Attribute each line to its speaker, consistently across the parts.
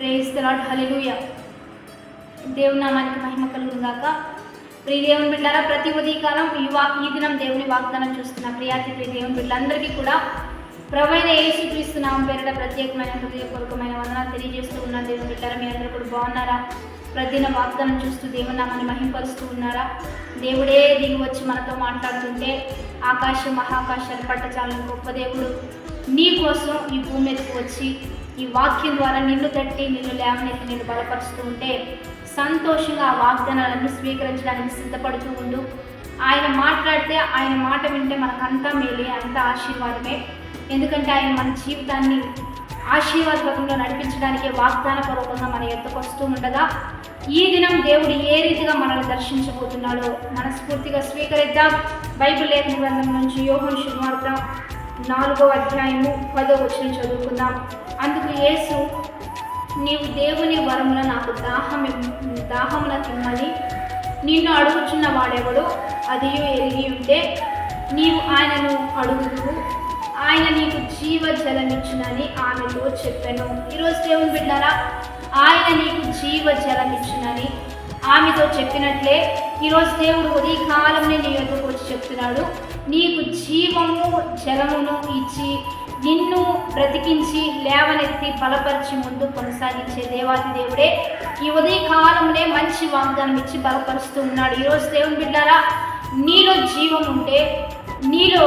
Speaker 1: Praise తలాట్ హల్లెలూయా దేవుని నామానికి మహిమ కలుగుగాక ప్రియ దేవుని బిడ్డారా ప్రతి ఉదయకాలం ఈ వా ఈ దినం దేవుని వాగ్దానం చూస్తున్న ప్రియాతి ప్రియ దేవుని బిడ్డలందరికీ కూడా ప్రవైన ఏసు క్రీస్తున్నాం పేరిట ప్రత్యేకమైన హృదయపూర్వకమైన వలన తెలియజేస్తూ ఉన్న దేవుని బిడ్డారా మీ అందరూ కూడా బాగున్నారా? ప్రతిదిన వాగ్దానం చూస్తూ దేవునామాన్ని మహింపరుస్తూ ఉన్నారా? దేవుడే దిగి వచ్చి మనతో మాట్లాడుతుంటే ఆకాశం మహాకాశాలు పట్టచాలని గొప్ప దేవుడు నీ కోసం ఈ భూమి మీదకి వచ్చి ఈ వాక్యం ద్వారా నిన్ను తట్టి నిన్ను లేవనెత్తి నిన్ను బలపరుస్తూ ఉంటే సంతోషంగా ఆ వాగ్దానాలన్నీ స్వీకరించడానికి సిద్ధపడుతూ ఉండు. ఆయన మాట్లాడితే ఆయన మాట వింటే మనకంతా మేలే అంతా ఆశీర్వాదమే. ఎందుకంటే ఆయన మన జీవితాన్ని ఆశీర్వాదపథంలో నడిపించడానికి వాగ్దాన పూర్వకంగా మన ఎత్తుకొస్తూ ఉండగా ఈ దినం దేవుడు ఏ రీతిగా మనల్ని దర్శించబోతున్నాడో మనస్ఫూర్తిగా స్వీకరిద్దాం. బైబిల్ లేఖన గ్రంథం నుంచి యోహన్ శుభవార్త నాలుగో అధ్యాయము పదో వచ్చిన చదువుకుందాం. అందుకు యేసు నీవు దేవుని వరమున నాకు దాహం దాహమున తిమ్మని నిన్ను అడుగుచున్న వాడెవడో అది ఎరిగి ఉంటే నీవు ఆయనను అడుగుదువు. ఆయన నీకు జీవ జలమిచ్చునని ఆమెతో చెప్పాను. ఈరోజు దేవుని బిడ్డారా ఆయన నీకు జీవ జలమిచ్చునని ఆమెతో చెప్పినట్లే ఈరోజు దేవుడు ఉదయకాలంలో నీ యొక్కకు వచ్చి చెప్తున్నాడు. నీకు జీవము జలమును ఇచ్చి నిన్ను బ్రతికించి లేవనెత్తి బలపరిచి ముందు కొనసాగించే దేవాది దేవుడే. ఈ ఉదయకాలంలో మంచి వాగ్దానం ఇచ్చి బలపరుస్తూ ఉన్నాడు. ఈరోజు దేవుని బిడ్డారా నీలో జీవం ఉంటే నీలో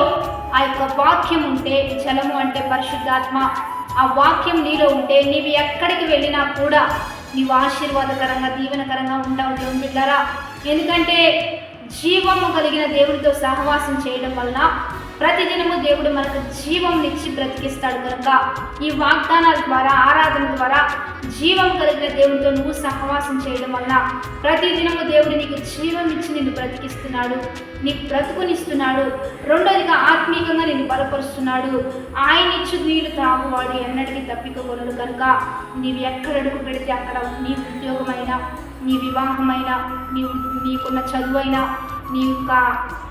Speaker 1: ఆ యొక్క వాక్యం ఉంటే జలము అంటే పరిశుద్ధాత్మ. ఆ వాక్యం నీలో ఉంటే నీవు ఎక్కడికి వెళ్ళినా కూడా నీవు ఆశీర్వాదకరంగా దీవెనకరంగా ఉంటావు దేవుని బిడ్డారా. ఎందుకంటే జీవము కలిగిన దేవుడితో సహవాసం చేయడం వలన ప్రతిదినము దేవుడు మనకు జీవంనిచ్చి బ్రతికిస్తాడు కనుక ఈ వాగ్దానాల ద్వారా ఆరాధన ద్వారా జీవం కలిగిన దేవుడితో నువ్వు సహవాసం చేయడం వలన ప్రతిదినము దేవుడు నీకు జీవం ఇచ్చి నిన్ను బ్రతికిస్తున్నాడు నీకు బ్రతుకునిస్తున్నాడు రెండోదిగా ఆత్మీయంగా నిన్ను బలపరుస్తున్నాడు. ఆయన ఇచ్చి నీళ్ళు తాగువాడు ఎన్నటికీ తప్పికొనడు కనుక నీవు ఎక్కడ అడుగు పెడితే అక్కడ నీ ఉద్యోగమైనా నీ వివాహమైనా నీ నీకున్న చదువైనా నీ యొక్క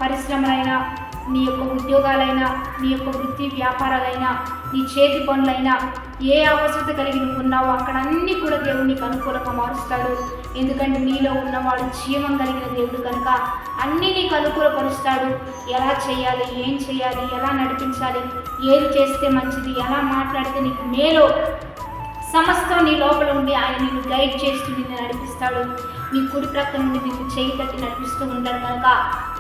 Speaker 1: పరిశ్రమలైనా నీ యొక్క ఉద్యోగాలైనా నీ యొక్క వృత్తి వ్యాపారాలైనా నీ చేతి పనులైనా ఏ అవసరత కలిగి నువ్వు ఉన్నావో అక్కడ అన్నీ కూడా దేవుడు నీకు అనుకూలంగా మారుస్తాడు. ఎందుకంటే నీలో ఉన్నవాడు జీవం కలిగిన దేవుడు కనుక అన్నీ నీకు అనుకూలపరుస్తాడు. ఎలా చేయాలి ఏం చేయాలి ఎలా నడిపించాలి ఏది చేస్తే మంచిది ఎలా మాట్లాడితే నీకు మేలో సమస్తం నీ లోపల గైడ్ చేస్తూ నిన్ను నడిపిస్తాడు. మీ కుడి ప్రక్క నుండి మీకు చేయి తట్టి నడిపిస్తూ ఉంటాడు కనుక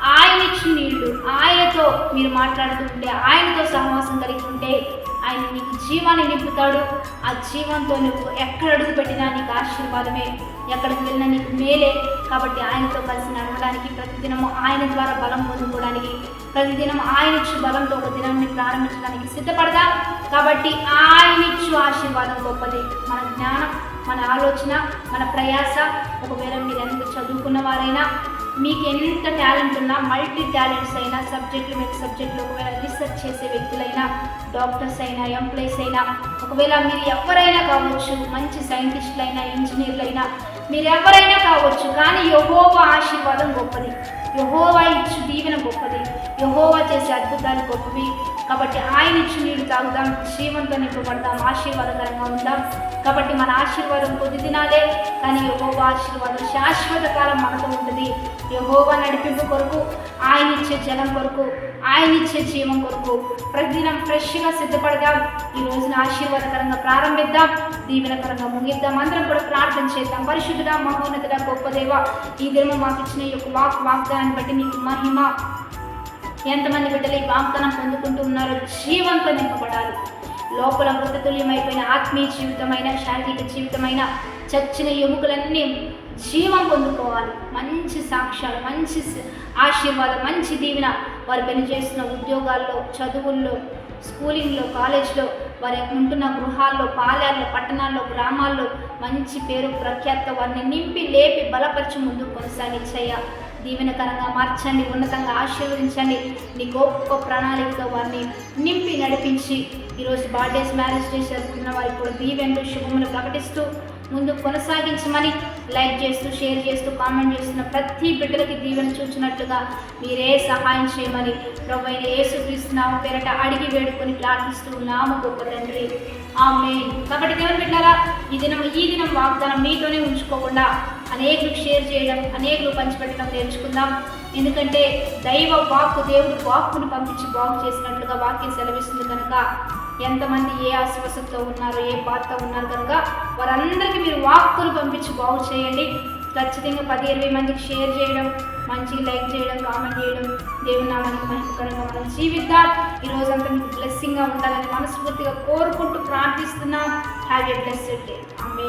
Speaker 1: ఆయన ఇచ్చిన నీళ్ళు ఆయనతో మీరు మాట్లాడుతూ ఉంటే ఆయనతో సహవాసం కలిగి ఉంటే ఆయన నీకు జీవాన్ని నింపుతాడు. ఆ జీవంతో నువ్వు ఎక్కడ అడుగు పెట్టినా నీకు ఆశీర్వాదమే. ఎక్కడికి వెళ్ళినా నీకు మేలే. కాబట్టి ఆయనతో కలిసి నడవడానికి ప్రతిదినము ఆయన ద్వారా బలం పొందుకోవడానికి ప్రతిదినం ఆయన ఇచ్చు బలంతో ఒక దినాన్ని ప్రారంభించడానికి సిద్ధపడదా. కాబట్టి ఆయన ఇచ్చు ఆశీర్వాదం గొప్పది. మన జ్ఞానం మన ఆలోచన మన ప్రయాస ఒకవేళ మీరు ఎంత చదువుకున్న వారైనా మీకు ఎంత టాలెంట్ ఉన్నా మల్టీ టాలెంట్స్ అయినా సబ్జెక్టులు మీద సబ్జెక్టులు ఒకవేళ రీసెర్చ్ చేసే వ్యక్తులైనా డాక్టర్స్ అయినా ఎంప్లాయీస్ అయినా ఒకవేళ మీరు ఎవరైనా కావచ్చు మంచి సైంటిస్టులు అయినా ఇంజనీర్లు అయినా మీరు ఎవరైనా కావచ్చు కానీ యహోవ ఆశీర్వాదం గొప్పది. యహోవా ఇచ్చు దీవెన గొప్పది. చేసే అద్భుతాలు గొప్పవి. కాబట్టి ఆయన ఇచ్చి నీళ్ళు తాగుదాం జీవంతో నింపబడదాం ఆశీర్వాదకరంగా ఉందాం. కాబట్టి మన ఆశీర్వాదం కొద్ది దినాలే కానీ యహోవా ఆశీర్వాదం శాశ్వత కాలం మనతో ఉంటుంది. యహోవా నడిపింపు కొరకు ఆయన ఇచ్చే జలం కొరకు ఆయన ఇచ్చే జీవం కొరకు ప్రతిదినం ఫ్రెష్గా సిద్ధపడదాం. ఈ రోజున ఆశీర్వాదకరంగా ప్రారంభిద్దాం దీవెనకరంగా ముగిద్దాం. అందరం కూడా ప్రార్థన చేద్దాం. పరిశుద్ధుడా మహోన్నతుడ గొప్పదేవ ఈ దినము మాకు ఇచ్చిన ఈ యొక్క వాక్ వాగ్దానాన్ని బట్టి నీకు మహిమ ఎంతమంది బిడ్డలు ఈ వాగ్దానం పొందుకుంటూ ఉన్నారో జీవంతో నింపబడాలి లోపల మృతతుల్యమైపోయిన ఆత్మీయ జీవితమైన శారీరక జీవితమైన చచ్చిన ఎముకలన్నీ జీవం పొందుకోవాలి. మంచి సాక్ష్యాలు మంచి ఆశీర్వాదం మంచి దీవెన వారు పనిచేస్తున్న ఉద్యోగాల్లో చదువుల్లో స్కూలింగ్లో కాలేజ్లో వారి ఉంటున్న గృహాల్లో పాలెల్లో పట్టణాల్లో గ్రామాల్లో మంచి పేరు ప్రఖ్యాత వారిని నింపి లేపి బలపరిచి ముందుకు కొనసాగించయ్యా. దీవెనకరంగా మార్చండి ఉన్నతంగా ఆశీర్వదించండి. నీ గొప్ప ప్రణాళికతో వారిని నింపి నడిపించి ఈరోజు బర్త్డేస్ మ్యారేజ్ డేస్ జరుపుకున్న వారికి కూడా దీవెనలు శుభములు ప్రకటిస్తూ ముందు కొనసాగించమని లైక్ చేస్తూ షేర్ చేస్తూ కామెంట్ చేస్తున్న ప్రతి బిడ్డలకి దీవెన చూచినట్లుగా మీరే సహాయం చేయమని ప్రభు అయిన పేరట అడిగి వేడుకొని ప్రార్థిస్తూ ఉన్నాము గొప్ప తండ్రి. ఆమె కాబట్టి దేవుని బిడ్డారా ఈ దినం ఈ దినం వాగ్దానం మీతోనే ఉంచుకోకుండా అనేకులకు షేర్ చేయడం అనేకులు పంచిపెట్టడం నేర్చుకుందాం. ఎందుకంటే దైవ వాక్కు దేవుడు వాక్కును పంపించి బాగు చేసినట్లుగా వాక్యం సెలవిస్తుంది కనుక ఎంతమంది ఏ అస్వస్థతతో ఉన్నారు ఏ బాధతో ఉన్నారు కనుక వారందరికీ మీరు వాక్కులు పంపించి బాగు చేయండి. ఖచ్చితంగా పది ఇరవై మందికి షేర్ చేయడం మంచి లైక్ చేయడం కామెంట్ చేయడం దేవుని నామానికి మహిమకరంగా మనం జీవిద్దాం. ఈ రోజంతా మీకు బ్లెస్సింగ్గా ఉండాలని మనస్ఫూర్తిగా కోరుకుంటూ ప్రార్థిస్తున్నాం. హ్యావ్ ఎ బ్లెస్డ్ డే ఆమె